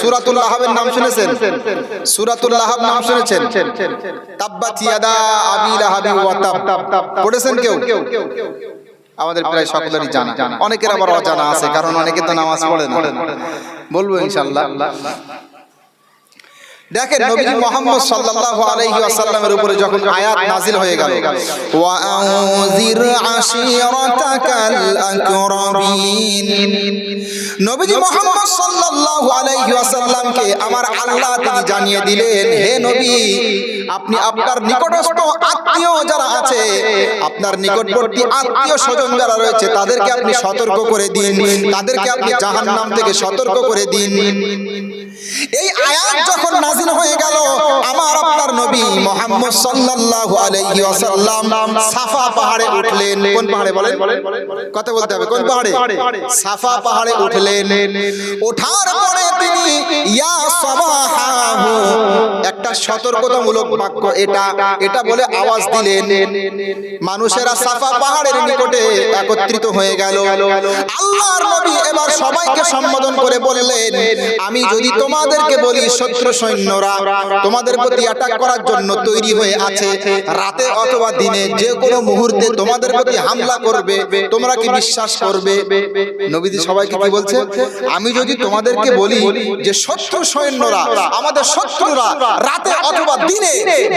সুরাতুল লাহাবের নাম শুনেছেন? সুরাতুল লাহাব নাম শুনেছেন? তাব্বাত ইয়াদা আবি লাহাবি ওয়া তাব। পড়েছেন কেউ? আমাদের প্রায় সকলেরই জানা। অনেকের আবার অজানা আছে, কারণ অনেকে তো নামাজ পড়ে না। বলব ইনশাআল্লাহ। দেখেন নবীজি মোহাম্মদ সাল্লাল্লাহু আলাইহি ওয়াসাল্লামের উপরে যখন আয়াত নাজিল হয়ে গেল ওয়া আউযির আশিরাতাকাল আকরাবিন নবীজি মোহাম্মদ সাল্লাল্লাহু আলাইহি ওয়াসাল্লামকে আমার আল্লাহ তিনি জানিয়ে দিলেন হে নবী আপনি আপনার নিকটস্থ আত্মীয় যারা আছে আপনার নিকটবর্তী আত্মীয় স্বজন যারা রয়েছে তাদেরকে আপনি সতর্ক করে দিন তাদেরকে আপনি জাহান্নাম থেকে সতর্ক করে দিন। এই আয়াত যখন নাজিল হয়ে গেল। আমার আপনার নবী মোহাম্মদ সাল্লাল্লাহু আলাইহি ওয়াসাল্লাম সাফা পাহাড়ে উঠলেন। কোন পাহাড়ে বলেন? কথা বলতে হবে। কোন পাহাড়ে? সাফা পাহাড়ে উঠলেন। ওঠার পরে তিনি, ইয়া সাবাহাহু একটা সতর্কতামূলক বাক্য এটা। এটা বলে আওয়াজ দিলেন। মানুষেরা সাফা পাহাড়ের নিকটে একত্রিত হয়ে গেল। আল্লাহর নবী এবার সবাইকে সম্বোধন করে বললেন, আমি যদি তোমাদেরকে বলি শত্রু সৈন্যরা, তোমাদের প্রতি অ্যাটাক করার জন্য তৈরি হয়ে আছে, রাতে অথবা দিনে যে কোনো মুহূর্তে তোমাদের প্রতি হামলা করবে, তোমরা কি বিশ্বাস করবে? নবীজি সবাইকে কি বলছে? আমি যদি তোমাদেরকে বলি যে শত্রু সৈন্যরা, আমাদের শত্রুরা রাতে অথবা দিনে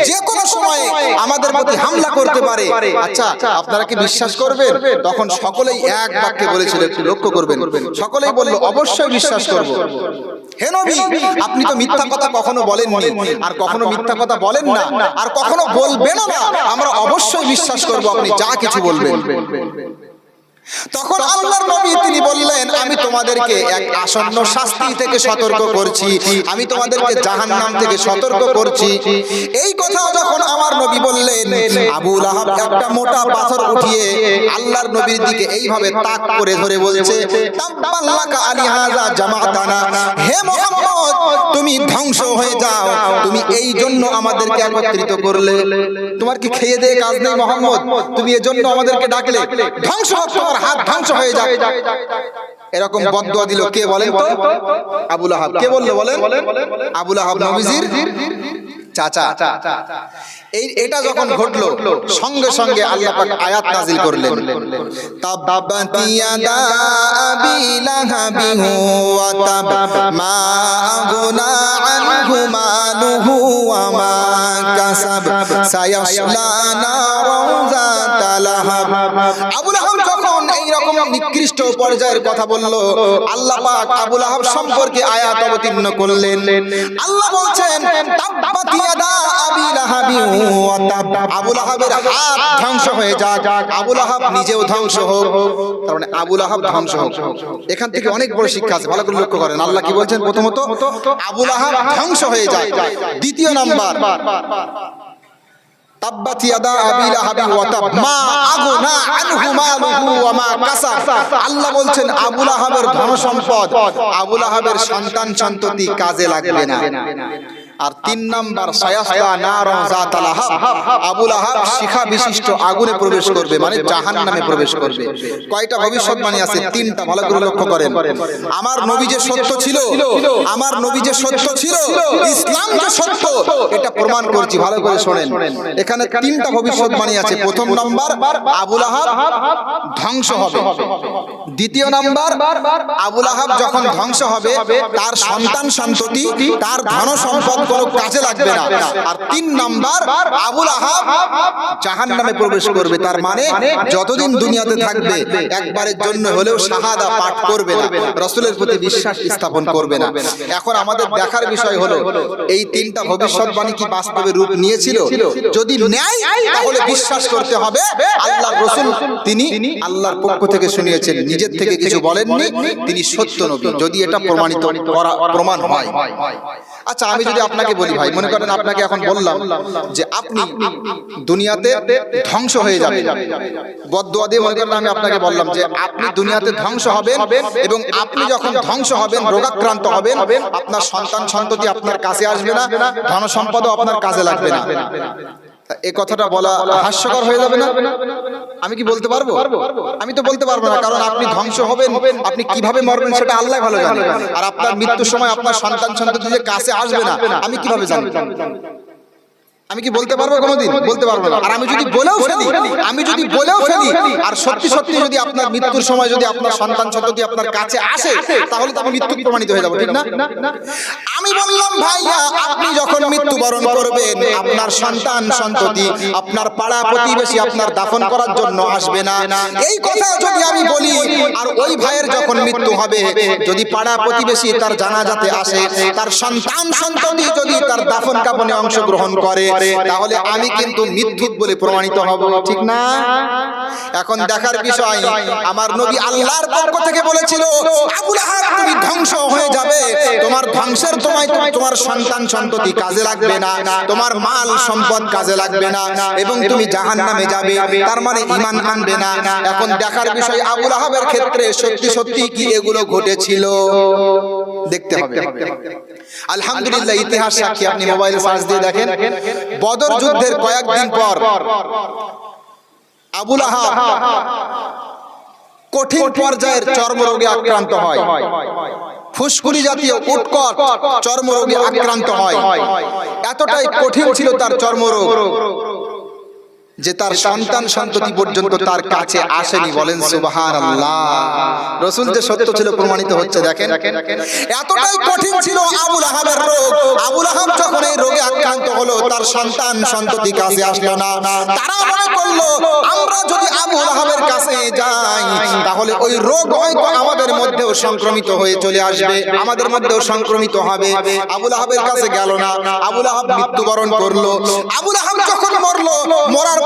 যে কোনো সময়ে আমাদের প্রতি হামলা করতে পারে। আচ্ছা আপনারা কি বিশ্বাস করবেন? তখন সকলেই এক বাক্যে বলেছিল একটু লক্ষ্য করবেন। সকলেই বলল অবশ্যই বিশ্বাস করব। হে নবী আপনি তো মিথ্যা কথা কখনো বলেননি। আর কখনো মিথ্যা কথা বলেন না। আর কখনো বলবেনও না। আমরা অবশ্যই বিশ্বাস করব আপনি যা কিছু বলবেন। তখন আল্লাহর নবী তিনি বললেন আমি তোমাদেরকে এক আসন্ন শাস্তি থেকে সতর্ক করছি। আমি তোমাদেরকে জাহান্নাম থেকে সতর্ক করছি। এই কথা যখন আমার নবী বললেন আবু লাহাব একটা মোটা পাথর উঠিয়ে আল্লাহর নবীর দিকে এইভাবে তাক করে ধরে বলছে। আলী হাযা জামাতানা। হে মুহাম্মদ তুমি ধ্বংস হয়ে যাও। তুমি এই জন্য আমাদেরকে একত্রিত করলে। তোমার কি খেয়ে দিয়ে কাজ নেই মোহাম্মদ? তুমি এজন্য আমাদেরকে ডাকলে ধ্বংস তোমার হাত ধ্বংস হয়ে যাক। এরকম বদদোয়া দিল কে বলেন তো? আবুল আহাব। কে বলল বলেন? আবুল আহাব নবীজির চাচা। এই এটা যখন ঘটলো সঙ্গে সঙ্গে আল্লাহ পাক আয়াত নাজিল করলেন। তাব্বাত ইয়াদা আবি লাহাবি ওয়া তাব মা আগুনা আনহু মালুহু ওয়া মা কাসাব। সায়াসলা নারাও যাতা লাহাব আবু লাহাব রকম নিকৃষ্ট পর্যায়ের কথা বলল। আল্লাহ পাক আবু লাহাব সম্পর্কে আয়াত অবতীর্ণ করলেন। আল্লাহ বলছেন তাব্বাত ইয়াদা আবি লাহাবি ওয়া তাব। আবু লাহাবের হাত ধ্বংস হয়ে যাক। আবু লাহাব নিজেও ধ্বংস হোক। তার মানে আবু লাহাব ধ্বংস হোক। এখান থেকে অনেক বড় শিক্ষা আছে। ভালো করে লক্ষ্য করেন। আল্লাহ কি বলছেন? প্রথমত, আবু লাহাব ধ্বংস হয়ে যায় দ্বিতীয় নাম্বার তাব্বাত ইয়াদা আবি লাহাবি ওয়া তাব মা আগুনা আনহু মালুহু ওয়া মা কাসাব আল্লাহ বলছেন, আবু লাহাবের ধন সম্পদ আবু লাহাবের সন্তান সন্ততি কাজে লাগবে না। আর তিন নাম্বার সায়াসলা নারন জাত লাহাব আবু লাহাব শিখা বিশিষ্ট আগুনে প্রবেশ করবে মানে জাহান্নামে প্রবেশ করবে। কয়টা ভবিষ্যৎবাণী আছে? তিনটা ভালো করে লক্ষ্য করেন। আমার নবী যে সত্য ছিল আমার নবী যে সত্য ছিল ইসলাম যে সত্য এটা প্রমাণ করছি ভালো করে শোনেন। এখানে তিনটা ভবিষ্যৎবাণী আছে। প্রথম নাম্বার আবুল আহাব ধ্বংস হবে। দ্বিতীয় নাম্বার আবুল আহাব যখন ধ্বংস হবে তার সন্তান সন্ততি তার ধন সম্পদ কোনো কাজে লাগবে না। আর তিন নাম্বার, আবুল আহাব জাহান নামে প্রবেশ করবে। তার মানে যতদিন দুনিয়াতে থাকবে, একবারের জন্য হলেও শাহাদা পাঠ করবে না, রসুলের প্রতি বিশ্বাস স্থাপন করবে না। এখন আমাদের দেখার বিষয় হলো, এই তিনটা ভবিষ্যৎবাণী কি বাস্তবে রূপ নিয়েছিল? যদি নেয়, তাহলে বিশ্বাস করতে হবে, আল্লাহর রসুল তিনি আল্লাহর পক্ষ থেকে শুনিয়েছেন, নিজের থেকে কিছু বলেননি, তিনি সত্য নবী, যদি এটা প্রমাণিত করা প্রমাণ হয়। আচ্ছা আমি যদি আপনাকে বলি ভাই মনে করেন আপনাকে এখন বললাম যে আপনি দুনিয়াতে ধ্বংস হয়ে যাবে বদুয়া দিয়ে মনে করেন আমি আপনাকে বললাম যে আপনি দুনিয়াতে ধ্বংস হবেন এবং আপনি যখন ধ্বংস হবেন রোগাক্রান্ত হবেন আপনার সন্তান সন্ততি আপনার কাছে আসবে না ধন সম্পদও আপনার কাজে লাগবে না। এ কথাটা বলা হাস্যকর হয়ে যাবে না? আমি কি বলতে পারব? আমি তো বলতে পারব না, কারণ আপনি ধ্বংস হবেন, আপনি কীভাবে মরবেন সেটা আল্লাহ ভালো জানেন আর আপনার মৃত্যুর সময় আপনার সন্তান সন্ততি কাছে আসবে না, আমি কীভাবে জানব আমি কি বলতে পারব কোনোদিন? বলতে পারব না। আর আমি যদি বলেও ফেলি আমি যদি বলেও ফেলি আর সত্যি সত্যি যদি আপনার মৃত্যুর সময় যদি আপনার সন্তান সন্ততি আপনার কাছে আসে তাহলে তো আমি মৃত্যু প্রমাণিত হয়ে যাব ঠিক না? আমি বললাম ভাইয়া আপনি যখন মৃত্যুবরণ করবেন আপনার সন্তান সন্ততি আপনার পাড়া প্রতিবেশী আপনার দাফন করার জন্য আসবে না। এই কথা যদি আমি বলি আর ওই ভাইয়ের যখন মৃত্যু হবে যদি পাড়া প্রতিবেশী তার জানাজাতে আসে তার সন্তান সন্ততি যদি তার দাফন কাপনে অংশগ্রহণ করে তাহলে আমি কিন্তু মিথ্যুক বলে প্রমাণিত হব ঠিক না? এখন দেখার বিষয় আমার নবী আল্লাহর পক্ষ থেকে বলেছিল আবুল আহাব তুমি ধ্বংস হয়ে যাবে। তোমার ধ্বংসের তোমায় তোমার সন্তান সন্ততি কাজে লাগবে না। তোমার মাল সম্পদ কাজে লাগবে না। এবং তুমি জাহান্নামে যাবে। তার মানে ঈমান আনবে না। এখন দেখার বিষয় আবুল আহাবের ক্ষেত্রে সত্যি সত্যি কি এগুলো ঘটেছিল? দেখতে হবে। আলহামদুলিল্লাহ ইতিহাস সাক্ষী আপনি মোবাইলে সার্চ দিয়ে দেখেন। বদর যুদ্ধের কয়েকদিন পর আবুল আহাব কঠিন পর্যায়ের চর্মরোগে আক্রান্ত হয়। ফুসকুড়ি জাতীয় উৎকট চর্মরোগে আক্রান্ত হয়। এতটাই কঠিন ছিল তার চর্মরোগ। যে তার সন্তান সন্ততি পর্যন্ত তার কাছে আসেনি বলেন সুবাহান আল্লাহ রসুল যে সত্য ছিল প্রমাণিত হচ্ছে দেখেন। এতটাই কঠিন ছিল আবুল আহাবের রোগ। আবুল আহাব যখন এই রোগে আক্রান্ত হলো তার সন্তান সন্ততি কাছে আসলো না। তারা মনে করল আমরা যদি আবুল আহাবের কাছে যাই তাহলে ওই রোগ হয়তো আমাদের মধ্যেও সংক্রমিত হয়ে চলে আসবে আমাদের মধ্যেও সংক্রমিত হবে আবুল আহাবের কাছে গেল না আবুল আহাব মৃত্যুবরণ করল আবুল আহাব যখন মরলো মরার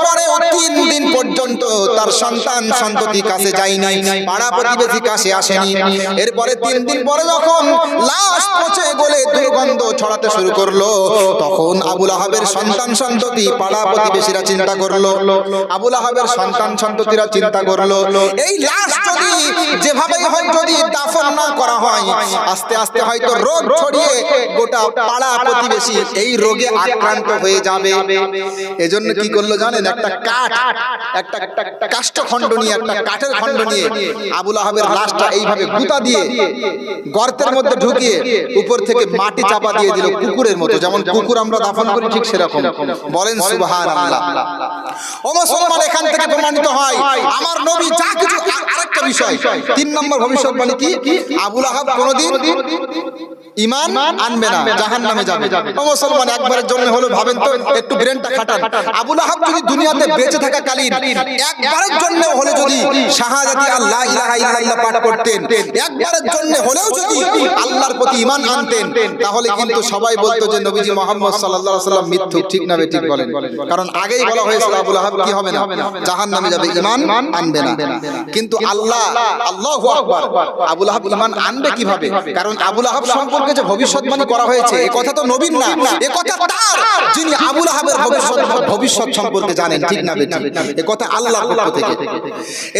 পর্যন্ত তার সন্তান সন্ততি কাছে যায়নি, পাড়া প্রতিবেশী কাছে আসেনি। এরপরে তিন দিন পরে যখন লাশ পচে গলে দুর্গন্ধ ছড়াতে শুরু করল, তখন আবুল সন্তান সন্ততি পাড়া প্রতিবেশীরা চিন্তা করল। সন্তান সন্ততিরা চিন্তা করল, এই লাশ যদি যেভাবে হয় যদি দাফন না করা হয়, আস্তে আস্তে হয়তো রোগ ছড়িয়ে গোটা পাড়া প্রতিবেশী এই রোগে আক্রান্ত হয়ে যাবে। এজন্য কি করল জানেন? একটা কাঠ একটা একটা কাষ্ঠখণ্ড নিয়ে একটা কাঠের খণ্ড নিয়ে আবুল লাশটা এইভাবে গুতা দিয়ে গর্তের মধ্যে ঢুকিয়ে উপর থেকে মাটি চাপা দিয়ে দিল কুকুরের মতো। যেমন কুকুর আমরা দাফন করি ঠিক সেরকম। বলেন সুবহান আল্লাহ ও মুসলমান এখান থেকে প্রমাণিত হয়। আমার নবী যা কিছু আরেকটা বিষয়। তিন নম্বর ভবিষ্যৎবাণী কি? আবুল আহাব কোনোদিন ইমান আনবে না জাহান নামে যাবে। ও মুসলমান একবারের জন্য হলো ভাবেন তো একটু ব্রেনটা খাটান আবুল আহাব যদি দুনিয়াতে বেঁচে থাকা কালীন। একবারের জন্য হলে যদি শাহাদাতি আল্লাহ ইলাহা ইল্লাল্লাহ পাঠ করতেন, একবারের জন্য হলেও যদি আল্লাহর প্রতি ইমান আনতেন, তাহলে কিন্তু সবাই বলতো যে নবীজি মোহাম্মদ সাল্লাল্লাহু আলাইহি সাল্লাম মিথ্যুক, ঠিক না ঠিক বলেন। কারণ আগেই বলা হয়েছিল আবুল আহাব কি হবে না? জাহান নামে যাবে ইমান আনবে না। কিন্তু আল্লাহ, আল্লাহু আকবার, আবুল আহাব ইমান আনবে কীভাবে? কারণ আবুল আহাব সম্পর্কে যে ভবিষ্যৎবাণী করা হয়েছে এই কথা তো নবীন না, এ কথা তার, যিনি আবুল আহাবের ভবিষ্যৎ ভবিষ্যৎ সম্পর্কে জানেন ঠিক না বেঠিক। এ কথা আল্লাহ পক্ষ থেকে।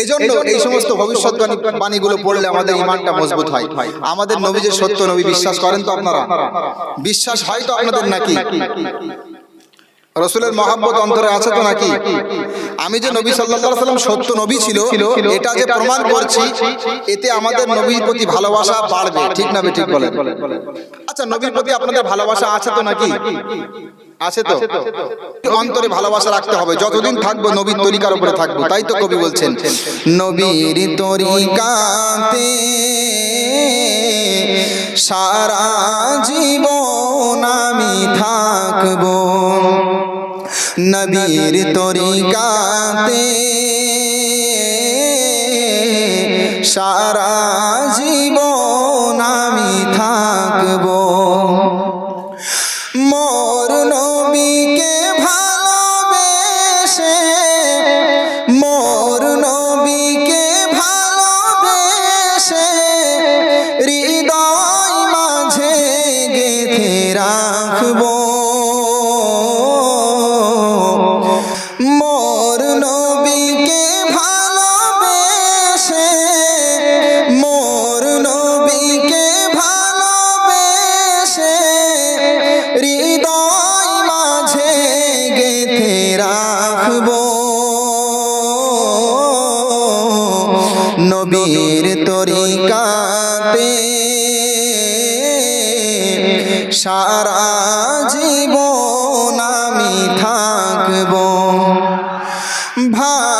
এই জন্য এই সমস্ত ভবিষ্যৎবাণী বাণীগুলো পড়লে আমাদের ইমানটা মজবুত হয়। আমাদের নবী যে সত্য নবী বিশ্বাস করেন তো আপনারা? বিশ্বাস হয় তো আপনাদের নাকি? রসুলের মহাব্বত অন্তরে আছে তো নাকি? আমি যে নবী সাল্লাম সত্য নবী ছিল, এটা যে প্রমাণ করছি, এতে আমাদের নবীর প্রতি ভালোবাসা বাড়বে। ঠিক না ঠিক বলেন? আচ্ছা নবীর প্রতি আপনাদের ভালোবাসা আছে তো নাকি? আছে তো। অন্তরে ভালোবাসা রাখতে হবে। যতদিন থাকব নবীর তরিকার উপরে থাকব, তাই তো কবি বলছেন। নবীর তরিকাতে সারা জীবন আমি থাকব। নবীর তরিকাতে সারা নবীর তরিকাতে সারা জীবন আমি থাকব। ভালোবেসে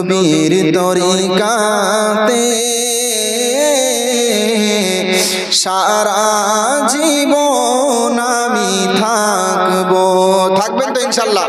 নবীর তরিকাতে সারা জীবন আমি থাকব। থাকবেন তো ইনশাল্লাহ।